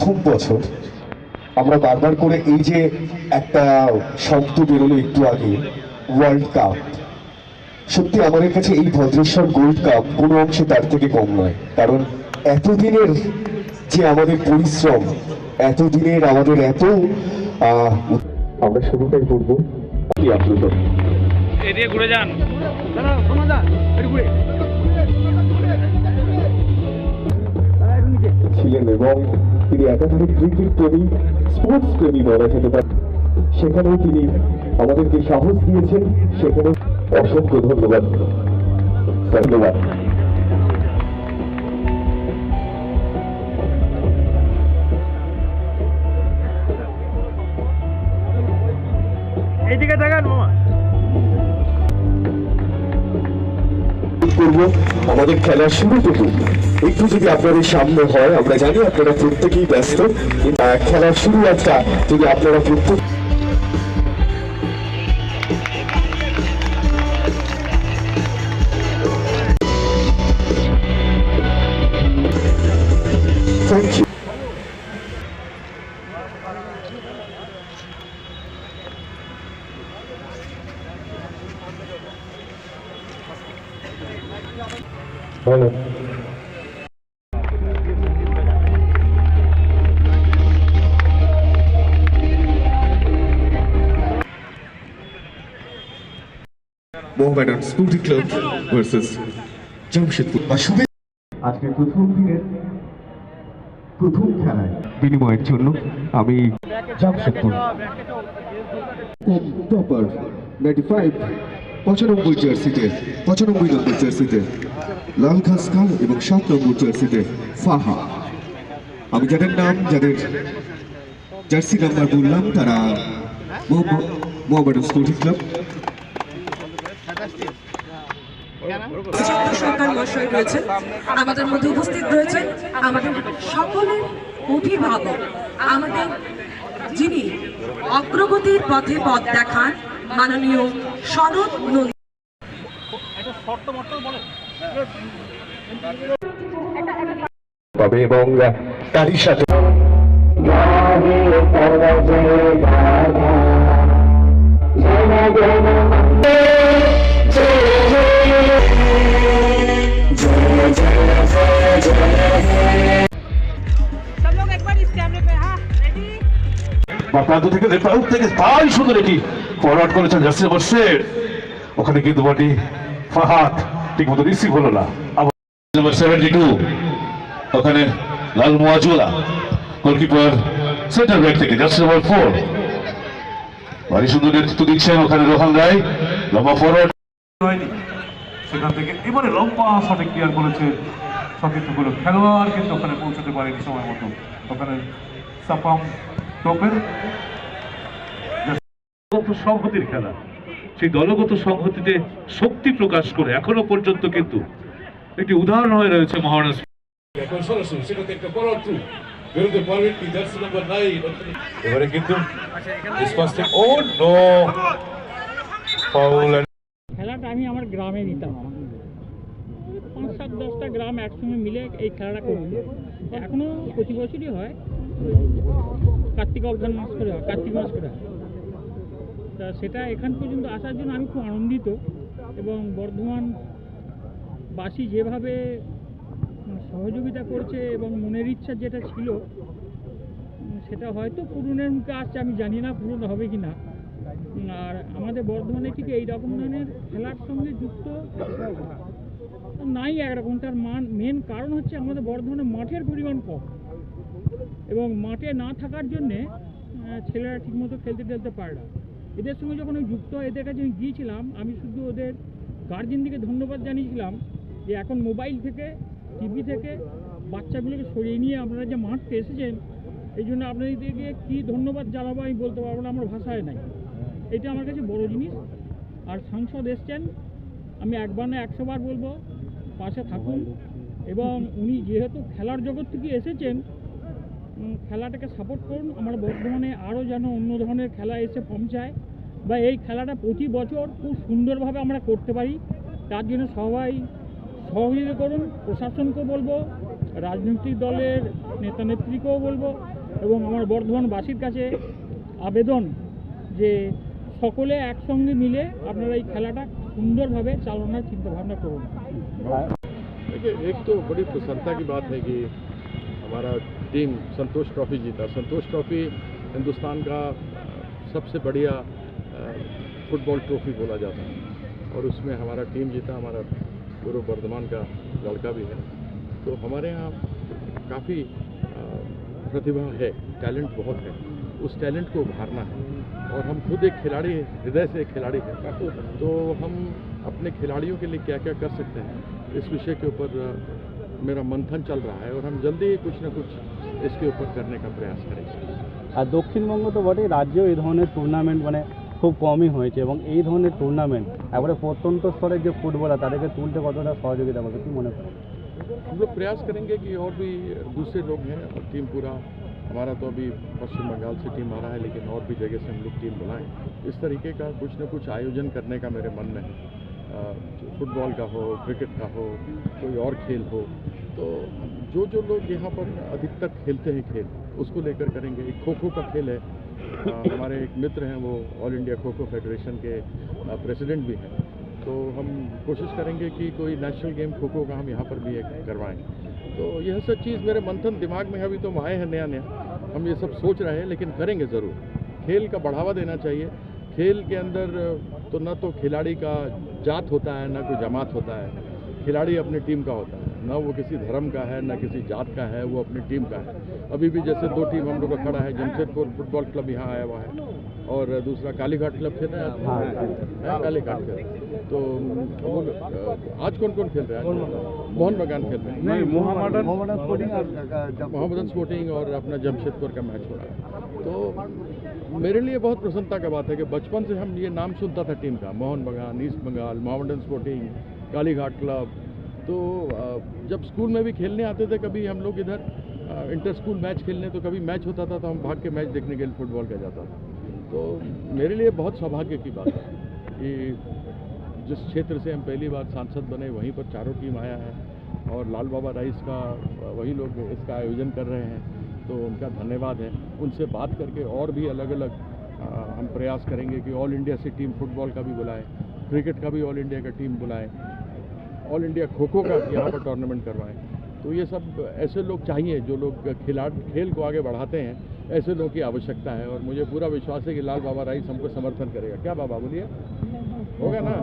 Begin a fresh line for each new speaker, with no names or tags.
খুব বছর আমরা বারবার করে এই যে একটা শব্দ বেরোলো একটু আগে ওয়ার্ল্ড কাপ সত্যি আমাদের কাছে এই ভদ্রেশ্বর গোল্ড কাপ কোনো অংশে তার থেকে কম নয়। কারণ এতদিনের যে আমাদের পরিশ্রম এতদিনের আমাদের এত আমরা শুরুটাই করব। কি আপ্লুত
ঘুরে যান। ঘুরে।
ছিলেন এবং তিনি একাধারে ক্রিকেট প্রেমী স্পোর্টস প্রেমী বলা যেতে পারে। সেখানেও তিনি আমাদেরকে সাহস দিয়েছেন সেখানে অসংখ্য ধন্যবাদ। ধন্যবাদ।
এইদিকে দেখান মামা।
করব, আমাদের খেলার শুরুটুকু একটু যদি আপনাদের সামনে হয়, আমরা জানি আপনারা প্রত্যেকেই ব্যস্ত খেলার শুরু একটা যদি আপনারা প্রত্যেক বলো Mohammedan sporting club versus Jamshedpur. আজকে প্রথম দিনের প্রথম খেলায় বিনিময়ের জন্য আমি জামশেদপুর। টপার নাইনটি ফাইভ পঁচানব্বই জার্সিতে, পঁচানব্বই নম্বর জার্সিতে লাল খাসকা এবং সাত নম্বর জার্সিতে ফাহা। আমি যাদের নাম, যাদের জার্সি নাম্বার বললাম, তারা মোহাম্মদ স্পোর্টিং ক্লাব
আমাদের মধ্যে উপস্থিত রয়েছেন আমাদের সকলের অভিভাবক, আমাদের যিনি অগ্রগতির পথে পথ দেখান, মাননীয় শরৎ নন্দী
তবে এবং তারই সাথে
থেকে প্রান্ত থেকে তাই সুন্দর এটি। ফরওয়ার্ড করেছেন জাসির নম্বর শের ওখানে কিন্তু বটি ফাহাদ ঠিক মতো রিসিভ হলো না। আবার নম্বর সেভেন্টি টু ওখানে লাল মোয়াজুলা গোলকিপার সেন্টার ব্যাক থেকে জাসির নম্বর ফোর ভারী সুন্দর নেতৃত্ব দিচ্ছেন ওখানে রোহান রায়। লম্বা ফরওয়ার্ড
সেখান থেকে এবারে লম্বা শটে ক্লিয়ার করেছে সতীর্থগুলো। খেলোয়াড় কিন্তু ওখানে পৌঁছতে পারেনি সময় মতো। ওখানে সাপাম টোপের
সংহতির খেলা। সেই দলগত সংহতিতে শক্তি প্রকাশ করে এখনও পর্যন্ত কিন্তু একটি উদাহরণ হয়ে রয়েছে মহারাজ এখন এবারে কিন্তু ও নো ফাউল
খেলাটা আমি আমার গ্রামে নিতাম পাঁচ সাত দশটা গ্রাম একসঙ্গে মিলে এই খেলাটা করতো এখনও প্রতি বছরই হয়। কার্তিক অবধান মাস করে হয় কার্তিক মাস করে হয়। তা সেটা এখান পর্যন্ত আসার জন্য আমি খুব আনন্দিত এবং বর্ধমান বাসী যেভাবে সহযোগিতা করছে এবং মনের ইচ্ছা যেটা ছিল সেটা হয়তো পূরণের মুখে আসছে, আমি জানি না পূরণ হবে কি না। আর আমাদের বর্ধমানে ঠিক এই রকম ধরনের খেলার সঙ্গে যুক্ত নাই একরকম। তার মান মেন কারণ হচ্ছে আমাদের বর্ধমানে মাঠের পরিমাণ কম এবং মাঠে না থাকার জন্যে ছেলেরা ঠিকমতো খেলতে টেলতে পারে না। এদের সঙ্গে যখন আমি যুক্ত এদের কাছে আমি গিয়েছিলাম, আমি শুধু ওদের গার্জেনদিকে ধন্যবাদ জানিয়েছিলাম যে এখন মোবাইল থেকে টিভি থেকে বাচ্চাগুলোকে সরিয়ে নিয়ে আপনারা যে মাঠে এসেছেন, এই জন্য আপনাদেরকে কী ধন্যবাদ জানাব আমি বলতে পারব না, আমার ভাষায় নাই। এটা আমার কাছে বড় জিনিস। আর সাংসদ এসছেন, আমি একবার না একশো বার বলব, পাশে থাকুন। এবং উনি যেহেতু খেলার জগৎ থেকে এসেছেন খেলাটাকে সাপোর্ট করুন। আমার বর্ধমানে আরও যেন অন্য ধরনের খেলা এসে পৌঁছায়। বা এই খেলাটা প্রতি বছর খুব সুন্দরভাবে আমরা করতে পারি তার জন্য সবাই সহযোগিতা করুন প্রশাসনকেও বলবো রাজনৈতিক দলের নেতা নেত্রীকেও বলবো এবং আমার বর্ধমানবাসীর কাছে আবেদন যে সকলে একসঙ্গে মিলে আপনারা এই খেলাটা সুন্দরভাবে চালনার চিন্তাভাবনা করুন
देखिए एक तो बड़ी प्रसन्नता की बात है कि हमारा टीम संतोष ट्रॉफी जीता संतोष ट्रॉफी हिंदुस्तान का अ, सबसे बढ़िया अ, फुटबॉल ट्रॉफी बोला जाता है। और उसमें हमारा टीम जीता हमारा पूर्व वर्धमान का लड़का भी है तो हमारे यहाँ काफ़ी प्रतिभा है, टैलेंट बहुत है। उस टैलेंट को उभारना है। और हम खुद एक खिलाड़ी, हृदय से एक खिलाड़ी है। तो हम अपने खिलाड़ियों के लिए क्या क्या कर सकते हैं, इस विषय के ऊपर मेरा मंथन चल रहा है। और हम जल्दी ही कुछ ना कुछ इसके ऊपर करने का प्रयास करेंगे।
दक्षिणबंग तो बड़े राज्य ये टूर्नामेंट बने। খুব কমই হয়েছে এবং এই ধরনের টুর্নামেন্ট একবারে প্রত্যন্ত স্তরের যে ফুটবলার তাদেরকে তুলতে কতটা সহযোগিতা করবে কি মনে করেন
हम लोग प्रयास करेंगे कि और भी दूसरे लोग हैं और टीम पूरा हमारा तो अभी पश्चिम बंगाल से टीम आ रहा है लेकिन और भी जगह से हम लोग टीम बनाएं इस तरीके का कुछ न कुछ आयोजन करने का मेरे मन में है अ, फुटबॉल का हो क्रिकेट का हो कोई और खेल हो तो जो जो लोग यहाँ पर अधिकतर खेलते हैं खेल उसको लेकर करेंगे एक खो खो का खेल है अ, हमारे एक मित्र हैं, वो ऑल इंडिया खो खो फेडरेशन के प्रेसिडेंट भी हैं। तो हम कोशिश करेंगे कि कोई नेशनल गेम खो खो का हम यहाँ पर भी एक करवाएँ। तो यह सब चीज़ मेरे मंथन दिमाग में अभी तो हम आए हैं नया नया। हम ये सब सोच रहे हैं, लेकिन करेंगे ज़रूर। खेल का बढ़ावा देना चाहिए। खेल के अंदर तो न तो खिलाड़ी का जात होता है, न कोई जमात होता है। खिलाड़ी अपनी टीम का होता है। न वो किसी धर्म का है न किसी जात का है वो अपनी टीम का है। अभी भी जैसे दो टीम हम लोग का खड़ा है जमशेदपुर फुटबॉल क्लब यहाँ आया हुआ है और दूसरा कालीघाट क्लब खेल रहे हैं आप? हाँ, कालीघाट क्लब तो आज कौन कौन खेल रहे हैं? मोहन बगान खेल रहे हैं।
नहीं
मोहम्मदन स्पोर्टिंग और अपना जमशेदपुर का मैच हो रहा है। तो मेरे लिए बहुत प्रसन्नता का बात है कि बचपन से हम ये नाम सुनता था टीम का। Mohun Bagan East Bengal Mohammedan sporting Kalighat club तो जब स्कूल में भी खेलने आते थे, कभी हम लोग इधर इंटर स्कूल मैच खेलने तो कभी मैच होता था तो हम भाग के मैच देखने के लिए फुटबॉल का जाता था। तो मेरे लिए बहुत सौभाग्य की बात है कि जिस क्षेत्र से हम पहली बार सांसद बने, वहीं पर चारों टीम आया है और लाल बाबा राइस का वही लोग इसका आयोजन कर रहे हैं तो उनका धन्यवाद है। उनसे बात करके और भी अलग अलग हम प्रयास करेंगे कि ऑल इंडिया से टीम फुटबॉल का भी बुलाएँ क्रिकेट का भी ऑल इंडिया का टीम बुलाएँ। ऑल इंडिया खो खो का यहाँ पर टूर्नामेंट करवाएँ। तो ये सब ऐसे लोग चाहिए जो लोग खिलाड़ खेल को आगे बढ़ाते हैं, ऐसे लोगों की आवश्यकता है और मुझे पूरा विश्वास है कि लाल बाबा राइस हमको समर्थन करेगा। क्या बाबा, बोलिए? होगा ना?